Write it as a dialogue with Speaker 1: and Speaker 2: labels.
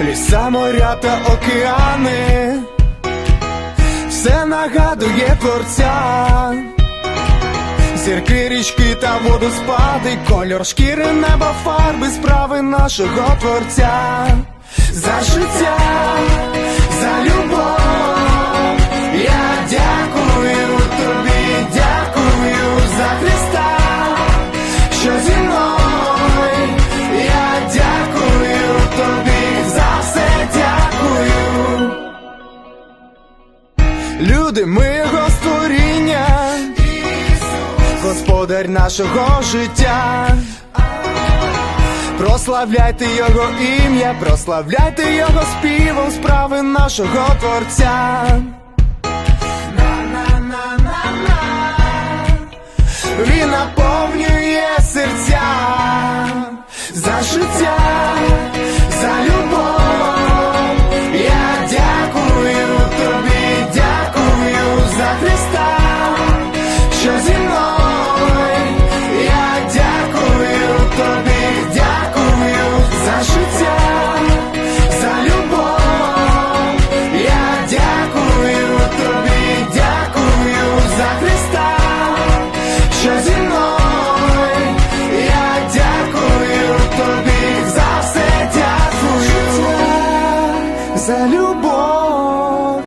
Speaker 1: ліса, моря та океани все нагадує творця. Зірки, річки та водоспади, кольор шкіри, неба, фарби, справи нашого творця. Люди, ми його створіння, Господар нашого життя. Прославляйте його ім'я, прославляйте його співом справи нашого Творця. За все, дякую за любов.